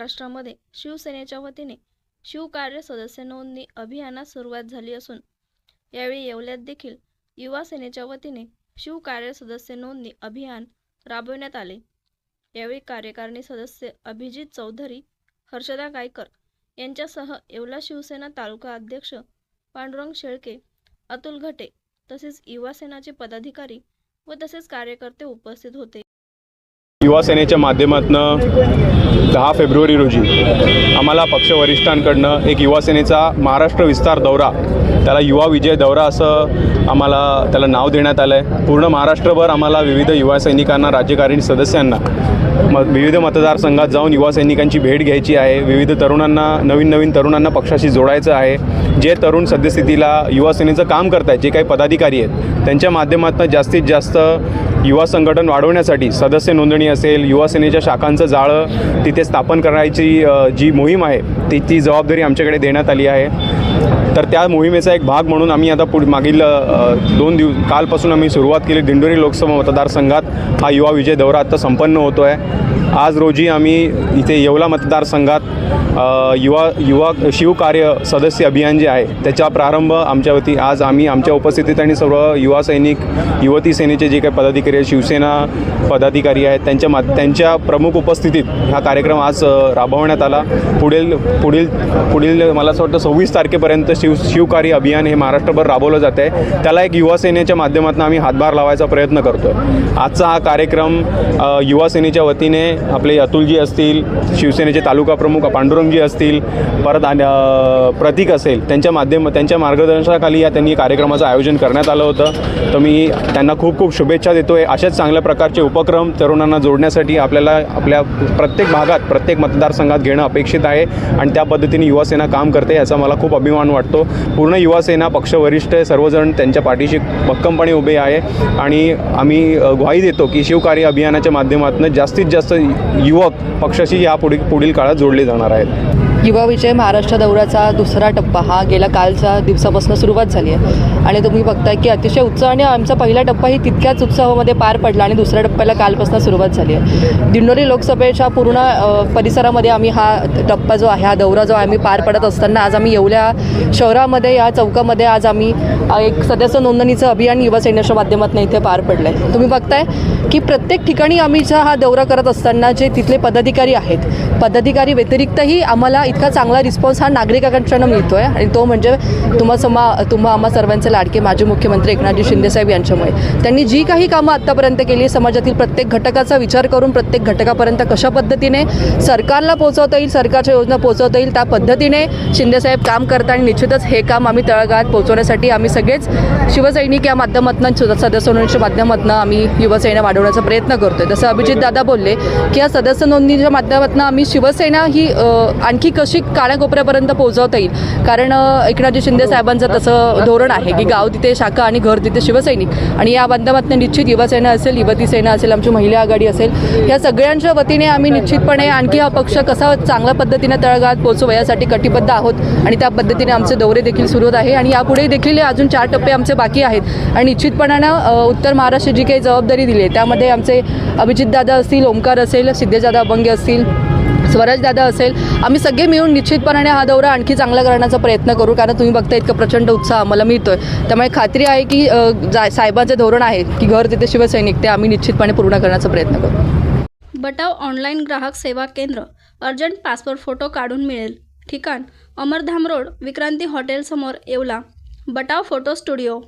महाराष्ट्रामध्ये शिवसेनेच्या वतीने शिवकार्य सदस्य नोंदणी अभियानास सुरुवात झाली असून यावेळी येवल्यात देखील युवा सेनेच्या वतीने शिवकार्य सदस्य नोंदणी अभियान राबविण्यात आले. यावेळी कार्यकारिणी सदस्य अभिजित चौधरी हर्षदा गायकर यांच्यासह येवला शिवसेना तालुका अध्यक्ष पांडुरंग शेळके अतुल घटे तसेच युवा सेनाचे पदाधिकारी व तसेच कार्यकर्ते उपस्थित होते. युवा सेनेच्या माध्यमातून दहा फेब्रुवारी रोजी आम्हाला पक्षवरिष्ठांकडनं एक युवा सेनेचा महाराष्ट्र विस्तार दौरा त्याला युवा विजय दौरा असं आम्हाला त्याला नाव देण्यात आलं आहे पूर्ण महाराष्ट्रभर आम्हाला विविध युवा सैनिकांना राज्यकारिणी सदस्यांना म विविध मतदारसंघात जाऊन युवा सैनिकांची भेट घ्यायची आहे. विविध तरुणांना नवीन नवीन तरुणांना पक्षाशी जोडायचं आहे. जे तरुण सद्यस्थितीला युवा सेनेचं काम करत आहेत जे काही पदाधिकारी आहेत त्यांच्या माध्यमातून जास्तीत जास्त युवा संघटन वाढवण्यासाठी सदस्य नोंदणी असेल युवा सेनेच्या शाखांचं जाळं तिथे स्थापन करायची जी मोहीम आहे ती ती जबाबदारी आमच्याकडे देण्यात आली आहे. तर त्या मोहिमेचा एक भाग म्हणून आम्ही आता पुढ मागील दोन दिवस कालपासून आम्ही सुरुवात केली. दिंडोरी लोकसभा मतदारसंघात हा युवा विजय दौरा आत्ता संपन्न होतो आहे आज रोजी आम्ही इथे येवला मतदारसंघात युवा युवा शिवकार्य सदस्य अभियान जे आहे त्याचा प्रारंभ आमच्या वती आज आम्ही आमच्या उपस्थितीत आणि सर्व युवा सैनिक युवती सेनेचे जे काही पदाधिकारी आहेत शिवसेना पदाधिकारी आहेत त्यांच्या मा त्यांच्या प्रमुख उपस्थितीत हा कार्यक्रम आज राबवण्यात आला. पुढील पुढील पुढील मला असं वाटतं सव्वीस तारखेपर्यंत शिव शिवकार्य अभियान हे महाराष्ट्रभर राबवलं जात आहे त्याला एक युवा सेनेच्या माध्यमातून आम्ही हातभार लावायचा प्रयत्न करतो आहे आजचा हा कार्यक्रम युवा सेनेच्या वतीने आपले अतुलजी असतील शिवसेनेचे तालुका प्रमुख पांडुरंगजी असतील परत आणि, प्रतीक असेल त्यांच्या माध्यम त्यांच्या मार्गदर्शनाखाली या त्यांनी कार्यक्रमाचं आयोजन करण्यात आलं होतं. तर मी त्यांना खूप खूप शुभेच्छा देतो आहे अशाच चांगल्या प्रकारचे उपक्रम तरुणांना जोडण्यासाठी आपल्याला आपल्या प्रत्येक भागात प्रत्येक मतदारसंघात घेणं अपेक्षित आहे आणि त्या पद्धतीने युवासेना काम करते याचा मला खूप अभिमान वाटतो. पूर्ण युवासेना पक्षवरिष्ठ सर्वजण त्यांच्या पाठीशी भक्कमपणे उभे आहे आणि आम्ही ग्वाही देतो की शिवकार्य अभियानाच्या माध्यमातून जास्तीत जास्त युवक पक्षाशी या पुढील पुढील काळात जोडले जाणार आहेत. युवा विजय महाराष्ट्र दौऱ्याचा दुसरा टप्पा. हा गेल्या कालच्या दिवसापासून सुरुवात झाली आहे. आणि तुम्ही बघताय की अतिशय उत्साहाने आमचा पहिला टप्पाही तितक्याच उत्साहामध्ये पार पडला आणि दुसऱ्या टप्प्याला कालपासून सुरुवात झाली आहे. दिंडोरी लोकसभेच्या पूर्ण परिसरामध्ये आम्ही हा टप्पा जो आहे हा दौरा जो आहे आम्ही पार पडत असताना आज आम्ही येवल्या शहरामध्ये या चौकामध्ये आज आम्ही एक सदस्य नोंदणीचं अभियान युवा सैन्याच्या माध्यमातून इथे पार पडलं आहे तुम्ही बघताय की प्रत्येक ठिकाणी आम्ही हा दौरा करत असताना जे तिथले पदाधिकारी आहेत पदाधिकारी व्यतिरिक्तही आम्हाला इतका चांगला रिस्पॉन्स हा नागरिकांकडनं मिळतो आहे आणि तो म्हणजे तुम्हा समा तुम्हा आम्हा सर्वांचे लाडके माजी मुख्यमंत्री एकनाथजी शिंदेसाहेब यांच्यामुळे. त्यांनी जी काही कामं आत्तापर्यंत केली समाजातील प्रत्येक घटकाचा विचार करून प्रत्येक घटकापर्यंत कशा पद्धतीने सरकारला पोहोचवता येईल सरकारच्या योजना पोहोचवता येईल त्या पद्धतीने शिंदेसाहेब काम करतात आणि निश्चितच हे काम आम्ही तळागाळात पोहोचवण्यासाठी आम्ही सगळेच शिवसैनिक या माध्यमातून सदस्य नोंदणीच्या माध्यमातून आम्ही युवसेना वाढवण्याचा प्रयत्न करतोय. जसं अभिजित दादा बोलले की या सदस्य नोंदणीच्या माध्यमातून आम्ही शिवसेना ही आणखी कशी कानाकोपऱ्यापर्यंत पोहोचवता येईल? कारण एकनाथजी शिंदे साहेबांचं तसं धोरण आहे की गाव तिथे शाखा आणि घर तिथे शिवसैनिक. आणि या माध्यमातून निश्चित युवसेना असेल युवती सेना असेल आमची महिला आघाडी असेल या सगळ्यांच्या वतीने आम्ही निश्चितपणे आणखी हा पक्ष कसा चांगल्या पद्धतीने तळगाळात पोहोचू यासाठी कटिबद्ध आहोत आणि त्या पद्धतीने आमचे दौरे देखील सुरू होत आहे. आणि यापुढे देखील अजून चार टप्पे आमचे बाकी आहेत. आणि निश्चितपणानं उत्तर महाराष्ट्र जी काही जबाबदारी दिली आहे त्यामध्ये आमचे अभिजितदादा असतील ओंकार असेल सिद्धेदादा अभंगे असतील स्वराजदादा असेल आम्ही सगळे मिळून निश्चितपणाने हा दौरा आणखी चांगला करण्याचा प्रयत्न करू कारण तुम्ही बघता इतका प्रचंड उत्साह आम्हाला मिळतोय. त्यामुळे खात्री आहे की साहेबांचे धोरण आहे की घर तिथे शिवसैनिक ते आम्ही निश्चितपणे पूर्ण करण्याचा प्रयत्न करू. बटाव ऑनलाईन ग्राहक सेवा केंद्र अर्जंट पासपोर्ट फोटो काढून मिळेल. ठिकाण अमरधाम रोड विक्रांती हॉटेलसमोर येवला. Batav photo studio.